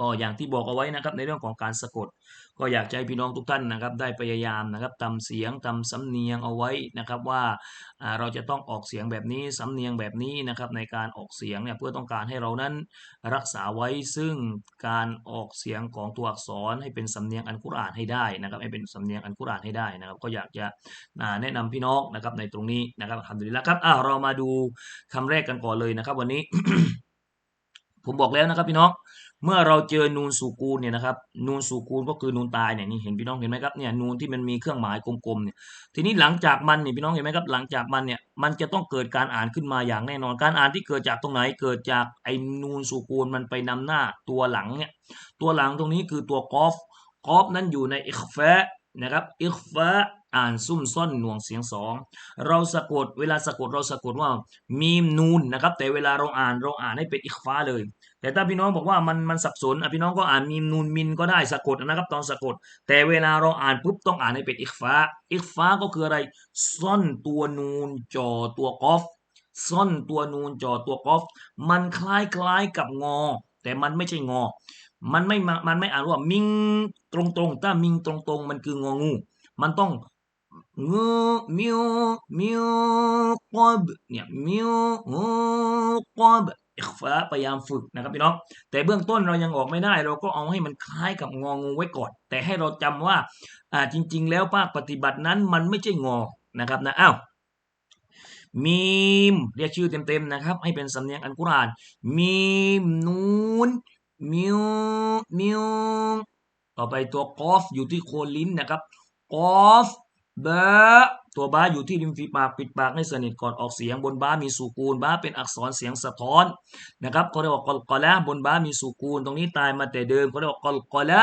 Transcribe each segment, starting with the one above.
ก็อย่างที่บอกเอาไว้นะครับในเรื่องของการสะกด ก็อยากจะให้พี่น้องทุกท่านนะครับ ได้พยายามนะครับทำเสียงทำสำเนียงเอาไว้นะครับว่าเราจะต้องออกเสียงแบบนี้สำเนียงแบบนี้นะครับในการออกเสียงเนี่ยเพื่อต้องการให้เรานั้นรักษาไว้ซึ่งการออกเสียงของตัวอักษรให้เป็นสำเนียงอันกุรอานให้ได้นะครับให้เป็นสำเนียงอันกุรอานให้ได้นะครับ ก็อยากจะแนะนำพี่น้องนะครับในตรงนี้นะครับทำดีแล้วครับอ่าเรามาดูคำแรกกันก่อนเลยนะครับ วันนี้ ผมบอกแล้วนะครับพี่น้อง เมื่อเราเจอนูนสูกูลเนี่ยนะครับนูนสูกูลก็คือนูนตายเนี่ยนี่เห็นพี่น้องเห็นไหมครับเนี่ยนูนที่มันมีเครื่องหมายกลมๆเนี่ยทีนี้หลังจากมันเนี่ยพี่น้องเห็นไหมครับหลังจากมันเนี่ยมันจะต้องเกิดการอ่านขึ้นมาอย่างแน่นอน การอ่านที่เกิดจากตรงไหนเกิดจากไอ้นูนสูกูลมันไปนำหน้าตัวหลังเนี่ยตัวหลังตรงนี้คือตัวกอฟกอฟนั้นอยู่ในอิคฟะนะครับอิคฟะอ่านซุ่มซ่อนหน่วงเสียงสองเราสะกดเวลาสะกดเราสะกดว่ามีมนูนนะครับแต่เวลาเราอ่านเราอ่านให้เป็นอิคฟาเลย แต่ถ้าพี่น้องบอกว่ามันมันสับสนพี่น้องก็อ่านมีนูนมินก็ได้สะกดนะครับ ตอนสะกด แต่เวลาเราอ่านปุ๊บต้องอ่านให้เป็นอิคฟาอิคฟาก็คืออะไร ซ่อนตัวนูนจอตัวกอฟซ่อนตัวนูนจอตัวกอฟมันคล้ายคล้ายกับงอ แต่มันไม่ใช่งอ มันไม่มันไม่อ่านว่ามิงตรงตรงถ้ามิงตรงตรงมันคืององู มันต้องงูมิวมิวกอบเนี่ยมิวงูกอบ อิคฟาพยายามฝึกนะครับพี่น้องแต่เบื้องต้นเรายังออกไม่ได้ เราก็เอาให้มันคล้ายกับงองูไว้ก่อน แต่ให้เราจำว่าอ่าจริง ๆ แล้วภาคปฏิบัตินั้นมันไม่ใช่งอนะครับนะอ้าวมีมเรียกชื่อเต็มๆนะครับ ให้เป็นสำเนียงอันกุรานมีมนูนมิวมิวต่อไปตัวกอฟอยู่ที่โคนลิ้นนะครับกอฟ บะตัวบ้าอยู่ที่ริมฝีปากปิดปากให้สนิทก่อนออกเสียงบนบ้ามีสูกูลบ้าเป็นอักษรเสียงสะท้อนนะครับเขาเรียกว่ากอลกอละบนบ้ามีสูกูลตรงนี้ตายมาแต่เดิมเขาเรียกว่ากอลกอละ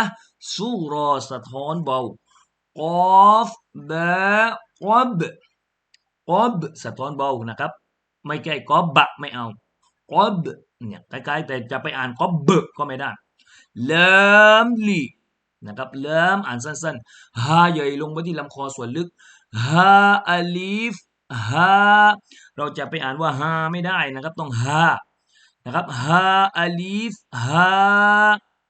สูรอสะท้อนเบากอฟบะกอบกอบสะท้อนเบานะครับไม่ใช่กอบบะไม่เอากอบเนี่ยคล้ายๆแต่จะไปอ่านกอบเบก็ไม่ได้เริ่มลี นะครับเริ่มอ่านสั้นๆฮาใหญ่ลงไปที่ลำคอส่วนลึกฮาอาลีฟฮาเราจะไปอ่านว่าฮาไม่ได้นะครับต้องฮานะครับฮาอาลีฟฮา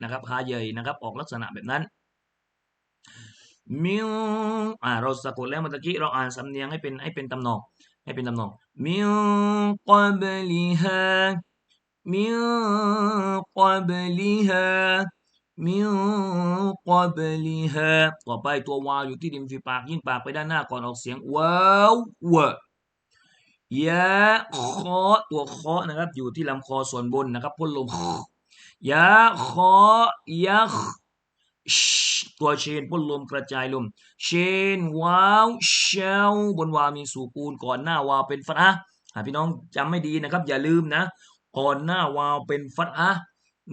นะครับฮาใหญ่นะครับออกลักษณะแบบนั้นมิวอ่าเราสะกดแล้วเมื่อกี้เราอ่านสำเนียงให้เป็นให้เป็นตำนองให้เป็นตำนองมิวกับลิฮามิวกับลิฮา มิวกอบลิฮะต่อไปตัววาวอยู่ที่ริมฝีปากยิ่งปากไปด้านหน้าก่อนออกเสียงว้าววะยะคอตัวคอนะครับ อยู่ที่ลำคอส่วนบนนะครับพ่นลมยะคอยะตัวเชนพ่นลมกระจายลม เชนว้าวเชลบนวาวมีสูกูลก่อนหน้าวาวเป็นฟัตอะพี่น้องจำไม่ดีนะครับ อย่าลืมนะ ก่อนหน้าวาวเป็นฟัตอะ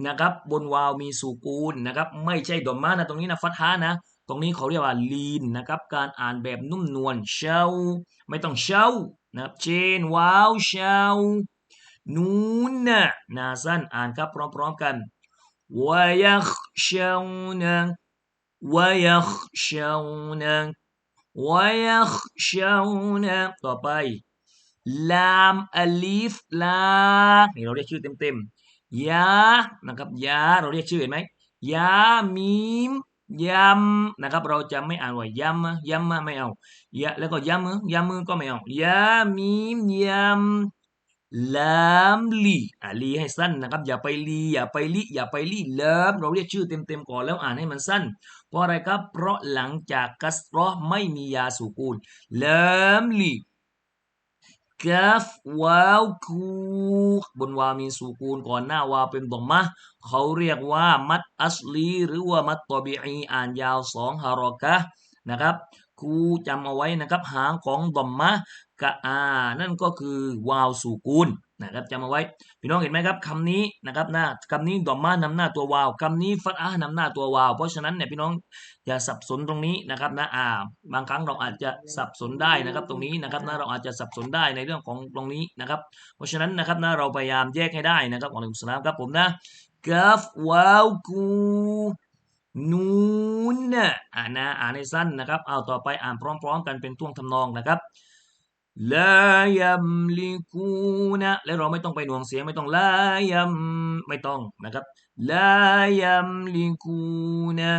นะครับบนวาวมีสูกูลนะครับไม่ใช่ดอมมานะตรงนี้นะฟัตฮานะ ตรงนี้เขาเรียกว่าลีนนะครับการอ่านแบบนุ่มนวลเชาไม่ต้องเชานะครับเชนวาวเชานูนนะนาสั้นอ่านครับพร้อมๆกันวายักเชานะวายักเชานะวายักเชานะต่อไปลามอลิฟลานี่เราเรียกชื่อเต็มๆ ยานะครับยาเราเรียกชื่อเห็นไหมยามีมยำนะครับ เราจะไม่อ่านว่ายำยำไม่เอายะแล้วก็ยำยำก็ไม่เอายามีมยำลามลีอ่าลีให้สั้นนะครับ อย่าไปลีอย่าไปลิอย่าไปลีเลิมเราเรียกชื่อเต็มๆก่อนแล้วอ่านให้มันสั้น เพราะอะไรครับ เพราะหลังจากกัสรอไม่มียาสูกูลเลิมลี กาฟวาวคูบนวามีสูกูลก่อนหน้าวาเป็นดอมมะเขาเรียกว่ามัดอัสลี หรือว่ามัดตอบีอีอ่านยาวสองฮารอกะนะครับ คูจำเอาไว้นะครับ หางของดอมมะกะอา นั่นก็คือวาวสูกูล นะครับจำเอาไว้ พี่น้องเห็นไหมครับคำนี้นะครับหน้าคำนี้ดอมมานำหน้าตัววาวคำนี้ฟัตอานำหน้าตัววาว เพราะฉะนั้นเนี่ยพี่น้องอย่าสับสนตรงนี้นะครับนะอ่าบางครั้งเราอาจจะสับสนได้นะครับ ตรงนี้นะครับนะเราอาจจะสับสนได้ในเรื่องของตรงนี้นะครับ เพราะฉะนั้นนะครับนะเราพยายามแยกให้ได้นะครับอัลลอฮฺสลามครับผมนะกาฟวาวกูนูนนะอ่านนะอ่านให้สั้นนะครับ เอาต่อไปอ่านพร้อม ๆ กันเป็นท่วงทำนองนะครับ ลายัมลิกูนะและเราไม่ต้องไปหน่วงเสียงไม่ต้องลายัมไม่ต้องนะครับลายัมลิกูนะ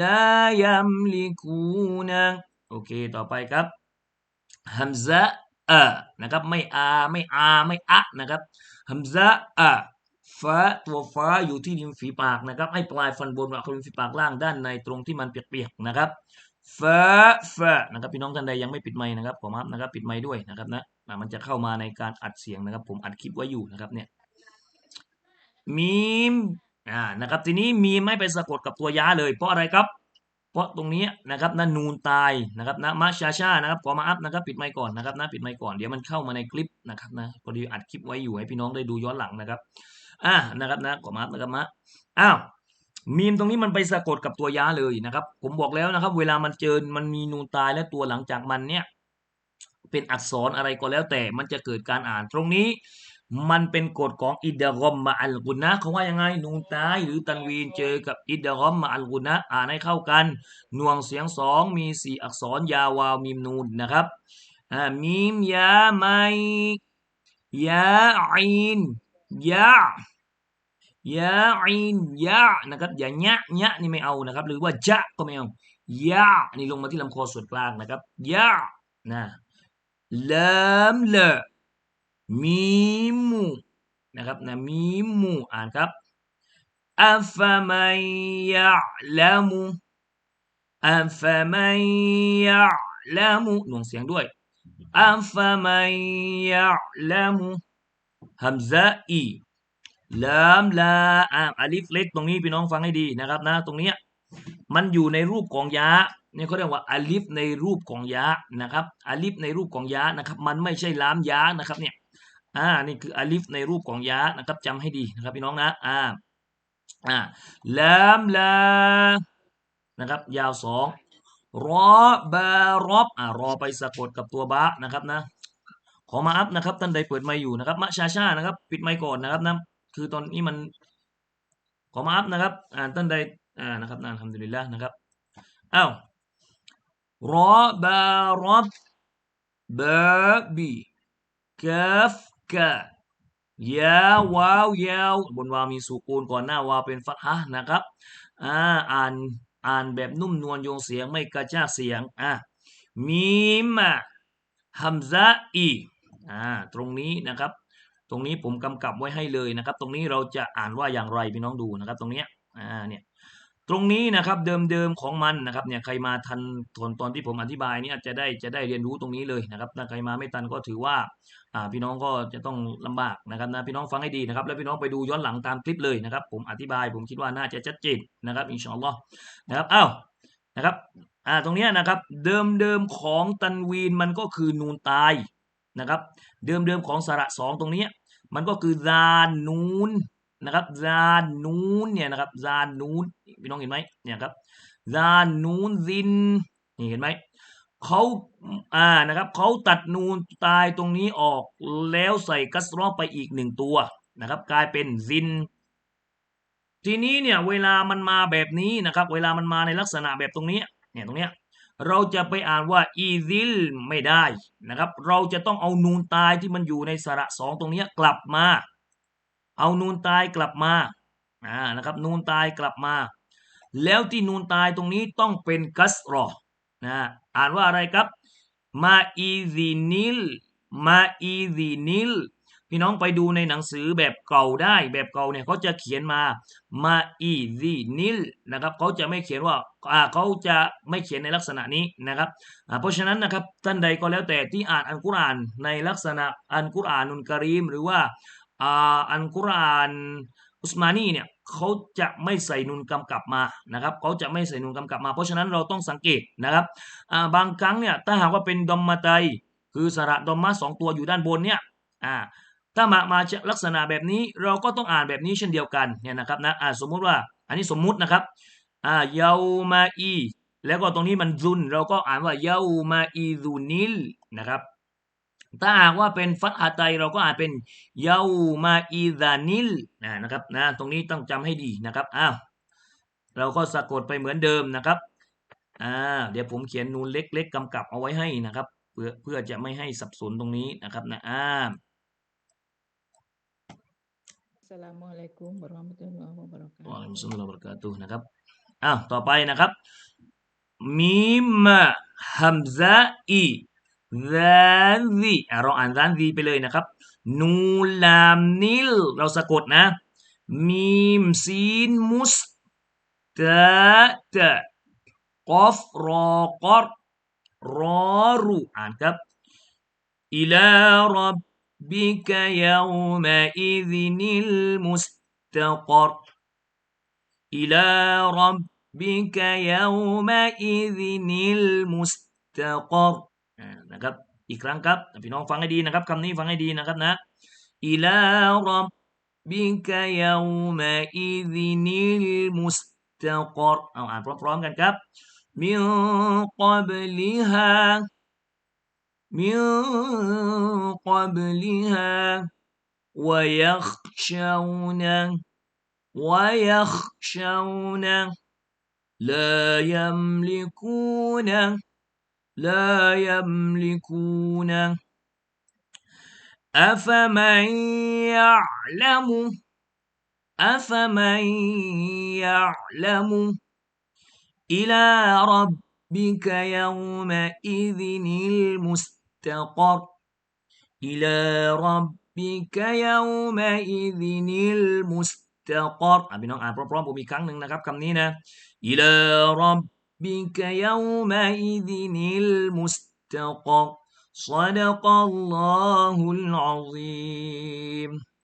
ลายัมลิกูนะโอเคต่อไปครับฮัมซะอะนะครับไม่อาไม่อาไม่อะนะครับฮัมซะอะฟ้าตัวฟ้าอยู่ที่ริมฝีปากนะครับให้ปลายฟันบนกับริมฝีปากล่างด้านในตรงที่มันเปียกๆนะครับ ฟ้าฟ้านะครับพี่น้องท่านใดยังไม่ปิดไมค์นะครับผมครับนะครับปิดไมค์ด้วยนะครับนะมันจะเข้ามาในการอัดเสียงนะครับ ผมอัดคลิปไว้อยู่นะครับเนี่ยมีมอ่านะครับทีนี้มีไม่ไปสะกดกับตัวยาเลย เพราะอะไรครับ เพราะตรงนี้นะครับนะนูนตายนะครับนะมาชาชานะครับขอมาอัพนะครับปิดไมค์ก่อนนะครับนะปิดไมค์ก่อนเดี๋ยวมันเข้ามาในคลิปนะครับนะพอดีอัดคลิปไว้อยู่ให้พี่น้องได้ดูย้อนหลังนะครับอ่านะครับนะขอมาอัพนะครับมะอ้าว มีมตรงนี้มันไปสะกดกับตัวยาเลยนะครับ ผมบอกแล้วนะครับ เวลามันเจอมันมีนูนตายและตัวหลังจากมันเนี่ย เป็นอักษรอะไรก็แล้วแต่มันจะเกิดการอ่านตรงนี้ มันเป็นกฎของอิดรอมมาอัลกุนนะเขาว่ายังไงนูนตายหรือตันวีนเจอกับอิดรอมมาอัลกุนนะอ่านให้เข้ากันหน่วงเสียงสองมีสี่อักษรยาวาวมีมนูนนะครับอ่ามีมยาไมยาอินยา ยาอินยานะครับอย่าญะญะนี่ไม่เอานะครับ หรือว่าจะก็ไม่เอายานี่ลงมาที่ลำคอส่วนกลางนะครับยานะลามเลมีมูนะครับนะมีมูอ่านครับอัฟะมัยยะลามูอัฟะมัยยะลามูหน่วงเสียงด้วยอัฟะมัยยะลามูฮัมซะอี ลามลาอ่าอาลิฟเล็กตรงนี้พี่น้องฟังให้ดีนะครับนะตรงเนี้ยมันอยู่ในรูปของยาเนี่ยเขาเรียกว่าอาลิฟในรูปของยานะครับอาลิฟในรูปของยานะครับมันไม่ใช่ลามยานะครับเนี่ยอ่านี่คืออาลิฟในรูปของยานะครับจำให้ดีนะครับพี่น้องนะอ่าอ่าลามลานะครับยาวสองรอบารอบอ่ารอไปสะกดกับตัวบะนะครับนะขอมาอัพนะครับท่านใดเปิดไมค์อยู่นะครับมะชาชานะครับปิดไมค์ก่อนนะครับนะ คือตอนนี้มันขอมาอัพนะครับ อ่าท่านใดอ่านะครับนะทำดุลิลละนะครับอ้าวรอบารอบบาบีกฟกะยาวาวยาวบนวาวมีสุกูลก่อนหน้าวาวเป็นฟัตฮะนะครับอ่าอ่านอ่านแบบนุ่มนวลโยงเสียงไม่กระชากเสียงอ่ามีมฮัมซะอีอ่าตรงนี้นะครับ ตรงนี้ผมกำกับไว้ให้เลยนะครับ ตรงนี้เราจะอ่านว่าอย่างไรพี่น้องดูนะครับ ตรงเนี้ยอ่าเนี่ยตรงนี้นะครับเดิมๆของมันนะครับเนี่ยใครมาทันตอนตอนที่ผมอธิบายเนี่ยจะได้จะได้เรียนรู้ตรงนี้เลยนะครับถ้าใครมาไม่ทันก็ถือว่าอ่าพี่น้องก็จะต้องลำบากนะครับนะพี่น้องฟังให้ดีนะครับ แล้วพี่น้องไปดูย้อนหลังตามคลิปเลยนะครับ ผมอธิบายผมคิดว่าน่าจะชัดเจนนะครับอินชาอัลลอฮ์นะครับอ้าวนะครับอ่าตรงเนี้ยนะครับเดิมเดิมของตันวีนมันก็คือนูนตาย นะครับ เดิมเดิมของสระสองตรงนี้ มันก็คือซานนูนนะครับซานนูนเนี่ยนะครับซานนูนพี่น้องเห็นไหมเนี่ยครับซานนูนซินนี่เห็นไหมเขาอ่านะครับเขาตัดนูนตายตรงนี้ออกแล้วใส่กัสรอไปอีกหนึ่งตัวนะครับ กลายเป็นซิน ทีนี้เนี่ยเวลามันมาแบบนี้นะครับ เวลามันมาในลักษณะแบบตรงนี้เนี่ยตรงเนี้ย เราจะไปอ่านว่าอีซิลไม่ได้นะครับ เราจะต้องเอานูนตายที่มันอยู่ในสระสองตรงนี้กลับมา เอานูนตายกลับมาอ่านะครับนูนตายกลับมา แล้วที่นูนตายตรงนี้ต้องเป็นกัสรอนะอ่านว่าอะไรครับมาอีซินิลมาอีซินิล พี่น้องไปดูในหนังสือแบบเก่าได้แบบเก่าเนี่ยเขาจะเขียนมามาอีซีนิลนะครับเขาจะไม่เขียนว่าอ่าเขาจะไม่เขียนในลักษณะนี้นะครับอ่าเพราะฉะนั้นนะครับท่านใดก็แล้วแต่ที่อ่านอัลกุรอานในลักษณะอัลกุรอานุนกรีม หรือว่าอ่าอัลกุรอานอุสมานีเนี่ยเขาจะไม่ใส่นุนกำกับมานะครับเขาจะไม่ใส่นุนกำกับมา เพราะฉะนั้นเราต้องสังเกตนะครับอ่าบางครั้งเนี่ยถ้าหากว่าเป็นดอมมาไตคือสระดอมมาสองตัวอยู่ด้านบนเนี่ยอ่า ถ้ามามาลักษณะแบบนี้เราก็ต้องอ่านแบบนี้เช่นเดียวกันเนี่ยนะครับนะอ่าสมมุติว่าอันนี้สมมุตินะครับอ่าเยามาอีแล้วก็ตรงนี้มันซุนเราก็อ่านว่าเยามาอีซุนิลนะครับ ถ้าหากว่าเป็นฟัตฮาไตเราก็อ่านเป็นเยามาอีซานิลนะครับนะตรงนี้ต้องจำให้ดีนะครับอ้าวเราก็สะกดไปเหมือนเดิมนะครับอ่าเดี๋ยวผมเขียนนูนเล็กๆกำกับเอาไว้ให้นะครับ เพื่อเพื่อจะไม่ให้สับสนตรงนี้นะครับนะอ่า Assalamualaikum warahmatullahi วะ wabarakatuh. อะลัยกุมุสสลามวะบรากาตุฮ์นะครับอ้าวต่อไปนะครับมีมะฮัมซะอีซาซีเราอ่านซานซีไปเลยนะครับ นูลามนิล เราสะกดนะ มีมซีนมุสตะตะกอฟรอกอรรอรูอ่านครับอิลารับ บิกะยามะอิซินิลมุสตะกร إلى ربك يومئذ المستقر อ่านะครับ อีกครั้งครับ พี่น้องฟังให้ดีนะครับคำนี้ฟังให้ดีนะครับนะ إلى ربك يومئذ المستقر เอาอ่านพร้อมๆกันครับ من قبلها من قبلها ويخشون ويخشون لا يملكون لا يملكون. أفمن يعلم؟ أفمن يعلم؟ إلى ربك يومئذ المستقر إلى ربك يومئذ المستقر อ่ะพี่น้องอ่านพร้อมๆผมอีกครั้งหนึ่งนะครับคำนี้นะ إلى ربك يومئذ المستقر صدق الله العظيم